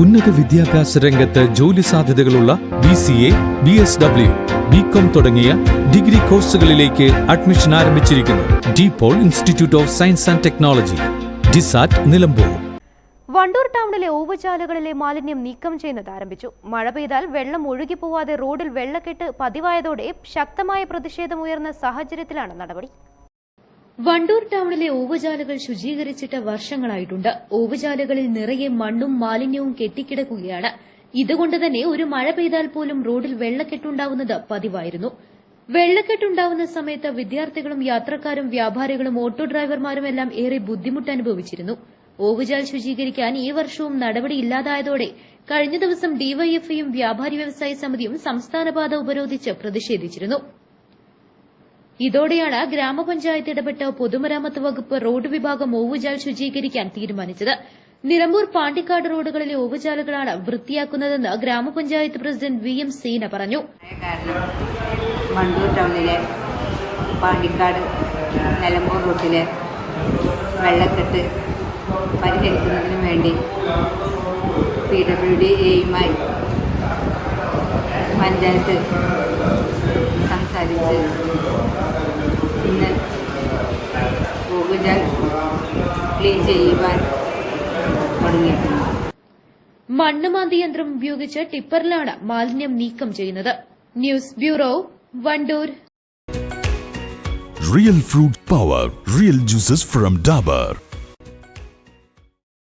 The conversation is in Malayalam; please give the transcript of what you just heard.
ഉന്നത വിദ്യാഭ്യാസ രംഗത്ത് ജോലി സാധ്യതകളുള്ള B C A B S W B com തുടങ്ങിയ ഡിഗ്രി കോഴ്സുകളിലേക്ക് അഡ്മിഷൻ ആരംഭിച്ചിരിക്കുന്നു. DePaul institute of science and technology DISAT Nilambur. Wandoor ടൗണിലെ ഓവുചാലുകളിലെ മാലിന്യം നീക്കം ചെയ്യുന്നത് ആരംഭിച്ചു. മഴ പെയ്താൽ വെള്ളം ഒഴുകിപ്പോവാതെ റോഡിൽ വെള്ളക്കെട്ട് പതിവായതോടെ ശക്തമായ പ്രതിഷേധമുയർന്ന സാഹചര്യത്തിലാണ് നടപടി. വണ്ടൂർ ടൌണിലെ ഓവുചാലുകൾ ശുചീകരിച്ചിട്ട് വർഷങ്ങളായിട്ടുണ്ട്. ഓവുചാലുകളിൽ നിറയെ മണ്ണും മാലിന്യവും കെട്ടിക്കിടക്കുകയാണ്. ഇതുകൊണ്ട് തന്നെ ഒരു മഴ പെയ്താൽ പോലും റോഡിൽ വെള്ളക്കെട്ടുണ്ടാവുന്നത് പതിവായിരുന്നു. വെള്ളക്കെട്ടുണ്ടാവുന്ന സമയത്ത് വിദ്യാർത്ഥികളും യാത്രക്കാരും വ്യാപാരികളും ഓട്ടോ ഡ്രൈവർമാരുമെല്ലാം ഏറെ ബുദ്ധിമുട്ട് അനുഭവിച്ചിരുന്നു ഓവുചാൽ ശുചീകരിക്കാൻ ഈ വർഷവും നടപടിയില്ലാതായതോടെ കഴിഞ്ഞ ദിവസം ഡിവൈഎഫ്ഐയും വ്യാപാരി വ്യവസായ സമിതിയും സംസ്ഥാനപാത ഉപരോധിച്ച് പ്രതിഷേധിച്ചിരുന്നു. ഇതോടെയാണ് ഗ്രാമപഞ്ചായത്ത് ഇടപെട്ട് പൊതുമരാമത്ത് വകുപ്പ് റോഡ് വിഭാഗം ഓവുചാൽ ശുചീകരിക്കാൻ തീരുമാനിച്ചത്. നിലമ്പൂർ പാണ്ടിക്കാട് റോഡുകളിലെ ഓവുചാലുകളാണ് വൃത്തിയാക്കുന്നതെന്ന് ഗ്രാമപഞ്ചായത്ത് പ്രസിഡന്റ് വി എം സീന പറഞ്ഞു. മണ്ടൂർ ടൗണിലെ പാണ്ടിക്കാട് നിലമ്പൂർ റൂട്ടിലെ വെള്ളക്കെട്ട് പരിഹരിക്കുന്നതിന് വേണ്ടി പി ഡബ്ല്യു ഡി എയുമായി പഞ്ചായത്ത് സംസാരിച്ച് പിന്നെ ഞാൻ ക്ലീൻ ചെയ്യുവാൻ തുടങ്ങിയിട്ടുണ്ട്. മണ്ണുമാന്തി യന്ത്രം ഉപയോഗിച്ച് ടിപ്പറിലാണ് മാലിന്യം നീക്കം ചെയ്യുന്നത്. News bureau Wandoor. Real fruit power real juices from Dabur.